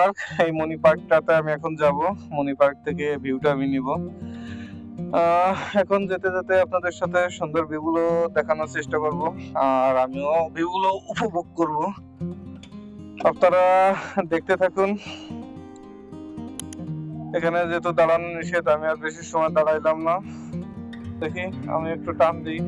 Park. এই মনি পার্কটাতে আমি এখন যাব। মনি পার্ক থেকে ভিউটা আমি নিব। এখন যেতে যেতে আপনাদের সাথে সুন্দর ভিউগুলো দেখানোর চেষ্টা করব। আর আমিও ভিউগুলো উপভোগ করব। আপনারা দেখতে থাকুন। এখানে যেহেতু দাঁড়ানো নিষেধ, আমি আর বেশি সময় দাঁড়াইলাম না। দেখি, আমি একটু টান দিই।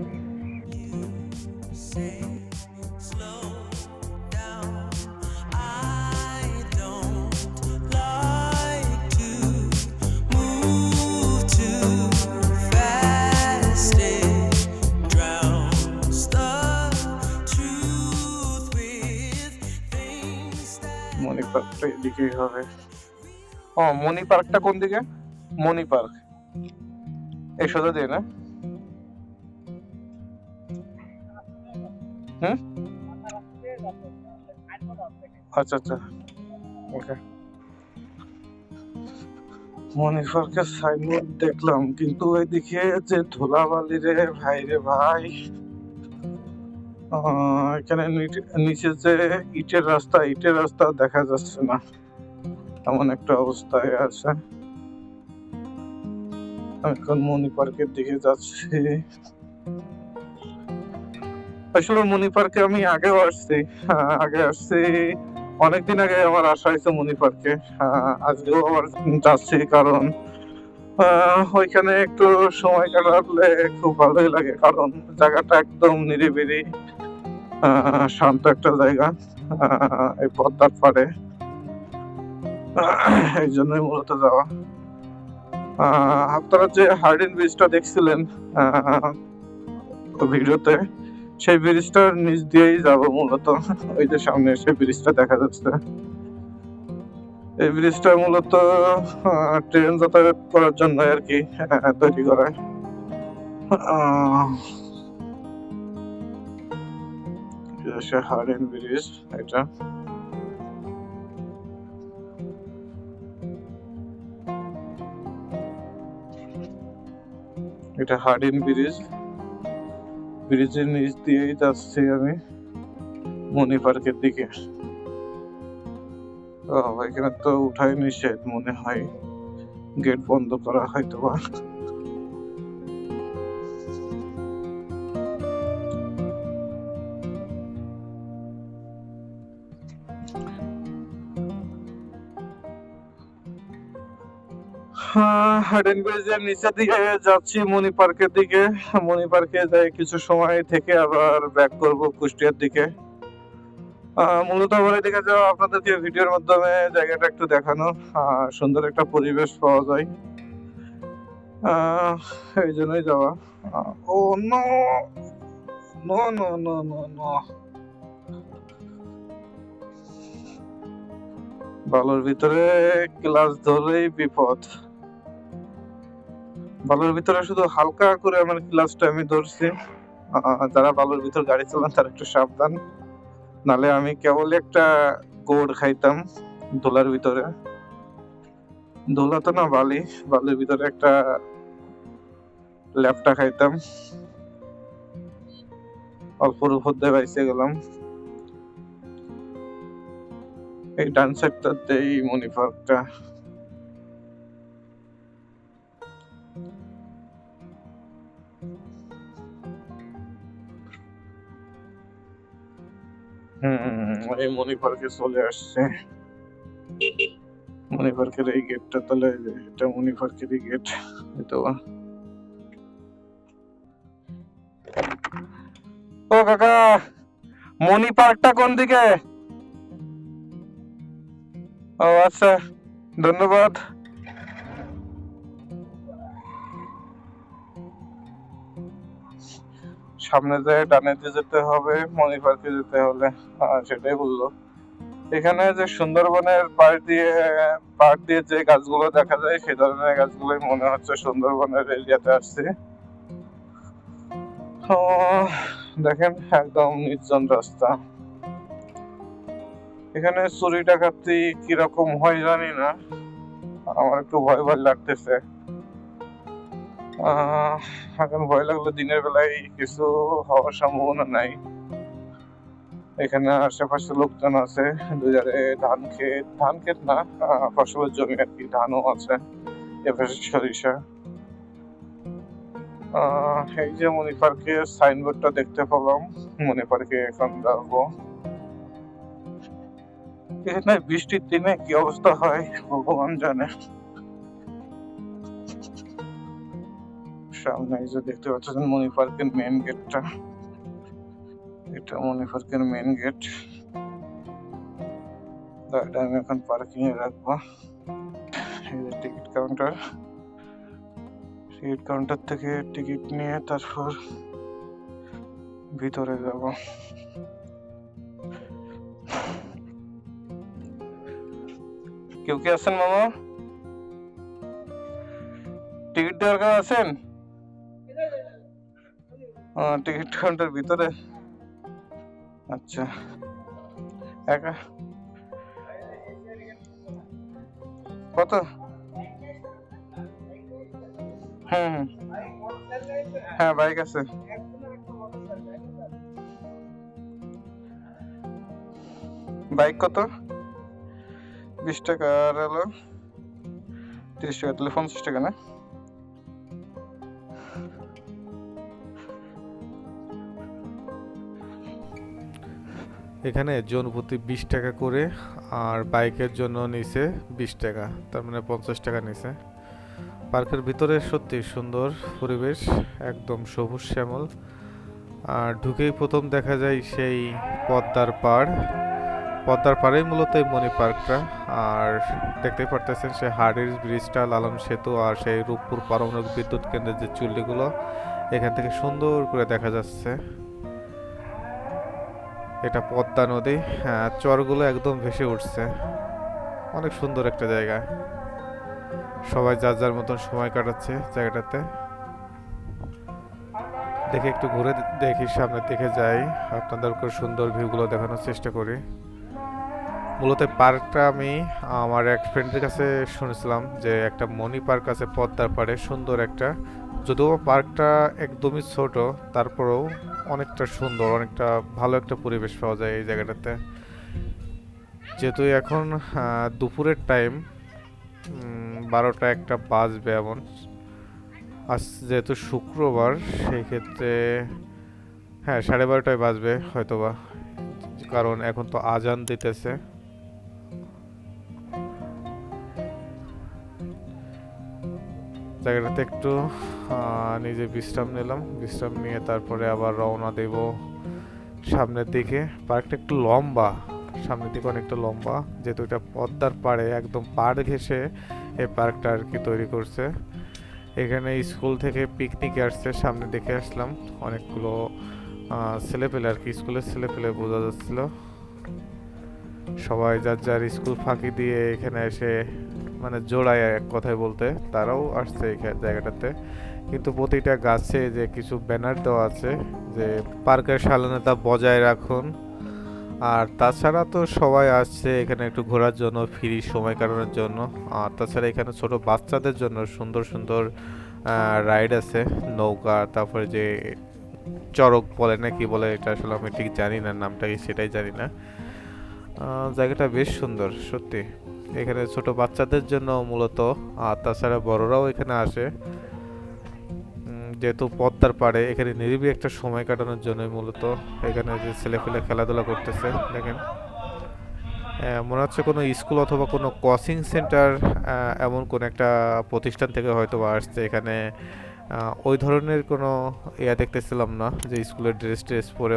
এদিকেই হবে। ও, মণি পার্কটা কোন দিকে? মণি পার্ক। এই সোজা দিয়ে না? হুম? আচ্ছা আচ্ছা। ওকে। মণি পার্কের সাইনবোর্ড দেখলাম, কিন্তু ওইদিকে যে ধুলাবালি রে ভাই রে ভাই। এখানে নিচে- যে ইটের রাস্তা ইটের রাস্তা দেখা যাচ্ছে না। এমন একটা অবস্থায় আছে। এখন মণি পার্কের দিকে যাচ্ছি। আসলে মণি পার্কে আমি আগেও আসছি। আহ, আগে আসছি। অনেকদিন আগে আমার আসা হয়েছে মণি পার্কে। আহ, আজকেও আবার যাচ্ছি কারণ ওইখানে একটু সময় কাটালে খুব ভালোই লাগে। কারণ জায়গাটা একদম নিরিবিলি। আহ, শান্ত একটা জায়গা এই পদ্মার পাড়ে। এই জন্যই মূলত যাওয়া। আপনারা যে হার্ডিন ব্রিজটা দেখছিলেন ভিডিওতে, সেই ব্রিজটার নিচ দিয়েই যাব মূলত। ওই যে সামনে সেই ব্রিজটা দেখা যাচ্ছে। এই ব্রিজটা মূলত ট্রেন যাতায়াত করার জন্য আর কি তৈরি করা। আহ, এই যে সে হার্ডিন ব্রিজ এটা এটা হার্ডিন ব্রিজ ব্রিজের নিচ দিয়েই যাচ্ছি আমি মনি পার্কের দিকে। এখানে তো উঠাই নিষেধ মনে হয় গেট বন্ধ করা হয়তো বা। হার্ডেন ব্রিজের নিচে দিকে যাচ্ছি মনি পার্কের দিকে। মনি পার্কে যাই কিছু সময় থেকে আবার ব্যাক করব কুষ্টিয়ার দিকে। মূলত আমার এদিকে যাওয়া আপনাদেরকে ভিডিওর মাধ্যমে জায়গাটা একটু দেখানো। সুন্দর একটা পরিবেশ পাওয়া যায়। এই জন্যই যাওয়া। ও, no! No no no no no. বালুর ভিতরে ক্লাস ধরেই বিপদ। বালুর ভিতরে শুধু হালকা করে আমার ক্লাসটা আমি ধরছি। যারা বালুর ভিতর গাড়ি চালান, তারা একটু সাবধান। নালে আমি কেবল একটা গোড় খাইতাম দোলার ভিতরে। দোলা তো না, বালি। বালির ভিতরে একটা ল্যাপটা খাইতাম। অল্পর উপর দিয়ে বাইসে গেলাম। এই ডান সাইডটাতেই মনি পার্কটা এই মনি পার্কে চলে আসছে। মনি পার্কের এই গেটটা তাহলে এটা মনি পার্কেরই গেট, হয়তো বা। ও কাকা মনি পার্কটা কোন দিকে? ও আচ্ছা ধন্যবাদ। সামনে যায় ডানে দিয়ে যেতে হবে মনি পার্কে যেতে হলে। সেটাই বলল। এখানে যে সুন্দরবনের পাড় দিয়ে পাড় দিয়ে যে গাছগুলো দেখা যায় সেই ধরনের গাছগুলোই মনে হচ্ছে সুন্দরবনের এরিয়াতে আসছে। দেখেন, একদম নির্জন রাস্তা। এখানে চুরি ডাকাতি কীরকম হয় জানি না। আমার একটু ভয় ভয় লাগতেছে। এখন ভয় লাগল দিনের বেলায় কিছু হওয়ার সম্ভাবনা নাই। এখানে আশেপাশে লোকজন আছে দুধারে ধান ক্ষেত ধান ক্ষেত না ফসলের জমি আর কি, ধানও আছে, এপাশে সরিষা। এই যে মনি পার্কের সাইনবোর্ডটা দেখতে পেলাম মনি পার্কে এখন যাব। এখানে বৃষ্টির দিনে কি অবস্থা হয়, ভগবান জানে। সামনে এই যে দেখতে পাচ্ছেন মনি পার্কের মেন গেটটা এটা মনি পার্কের মেন গেট গাড়িটা আমি এখন পার্কিং এ রাখব। এই যে টিকিট কাউন্টার টিকিট কাউন্টার থেকে টিকিট নিয়ে তারপর ভিতরে যাব। কেউ কি আছেন মামা? টিকিট দেওয়ার কেউ আছেন? আহ, টিকিট কাউন্টার ভিতরে। আচ্ছা। একা। কত? হুম হুম। হ্যাঁ বাইক আছে। বাইক কত? বিশ টাকা আর হলো তিরিশ টাকা, তাহলে পঞ্চাশ টাকা, না? এখানে জন প্রতি বিশ টাকা করে আর বাইকের জন্য নিছে বিশ টাকা, তার মানে পঞ্চাশ টাকা নিছে। পার্কের ভিতরে সত্যি সুন্দর পরিবেশ, একদম সবুজ শ্যামল। আর ঢুকেই প্রথম দেখা যায় সেই পদ্মার পাড়। পদ্মার পাড়েই মূলত এই মণি পার্কটা। আর দেখতেই পারতেছেন সেই হাড়ির ব্রিজটা, লালন সেতু আর সেই রূপপুর পারমাণবিক বিদ্যুৎ কেন্দ্রের যে চুল্লিগুলো, এখান থেকে সুন্দর করে দেখা যাচ্ছে। এটা পদ্মা নদী হ্যাঁ চরগুলো একদম ভেসে উঠছে। অনেক সুন্দর একটা জায়গা। সবাই যার যার মতন সময় কাটাচ্ছে জায়গাটাতে। দেখে একটু ঘুরে দেখি সামনের দিকে যাই। আপনাদেরকে সুন্দর ভিউগুলো দেখানোর চেষ্টা করি। মূলত পার্কটা আমি আমার এক ফ্রেন্ডের কাছে শুনেছিলাম যে একটা মনি পার্ক আছে পদ্মার পাড়ে, সুন্দর একটা। যদিও পার্কটা একদমই ছোট, তারপরেও অনেকটা সুন্দর, অনেকটা ভালো একটা পরিবেশ পাওয়া যায় এই জায়গাটাতে। যেহেতু এখন দুপুরের টাইম বারোটা একটা বাজবে এমন। আজ যেহেতু শুক্রবার সেই ক্ষেত্রে হ্যাঁ সাড়ে বারোটায় বাজবে হয়তোবা। কারণ এখন তো আজান দিতেছে। জায়গাটাতে একটু নিজে বিশ্রাম নিলাম। বিশ্রাম নিয়ে তারপরে আবার রওনা দেব সামনের দিকে। পার্কটা একটু লম্বা, সামনের দিকে অনেকটা লম্বা। যেহেতু এটা পদ্মার পাড়ে, একদম পাড় ঘেঁষে এই পার্কটা আর কি তৈরি করছে। এখানে স্কুল থেকে পিকনিকে আসছে সামনে দেখে আসলাম। অনেকগুলো ছেলেপেলে আর কি, স্কুলের ছেলেপেলে বোঝা যাচ্ছিল। সবাই যার যার স্কুল ফাঁকি দিয়ে এখানে এসে মানে জোড়ায় এক কথায় বলতে তারাও আসছে এই জায়গাটাতে। কিন্তু প্রতিটা গাছে যে কিছু ব্যানার দেওয়া আছে যে পার্কের শালীনতা বজায় রাখুন। আর তাছাড়া তো সবাই আসছে এখানে একটু ঘোরার জন্য, ফ্রি সময় কাটানোর জন্য। আর তাছাড়া এখানে ছোট বাচ্চাদের জন্য সুন্দর সুন্দর রাইড আছে, নৌকা, তারপরে যে চড়ক বলে না কি বলে, এটা আসলে আমি ঠিক জানি না নামটা কি সেটাই জানি না। জায়গাটা বেশ সুন্দর, সত্যি। এখানে ছোট বাচ্চাদের জন্য মূলত, আর তাছাড়া বড়রাও এখানে আসে। যেহেতু পদ্মার পাড়ে, এখানে নিরিবি একটা সময় কাটানোর জন্যই মূলত এখানে যে ছেলেপেলে খেলাধুলা করতেছে, দেখেন। মনে হচ্ছে কোনো স্কুল অথবা কোনো কোচিং সেন্টার এমন কোন একটা প্রতিষ্ঠান থেকে হয়তো বা আসছে এখানে। ওই ধরনের কোনো ইয়া দেখতেছিলাম না যে স্কুলের ড্রেস ট্রেস পরে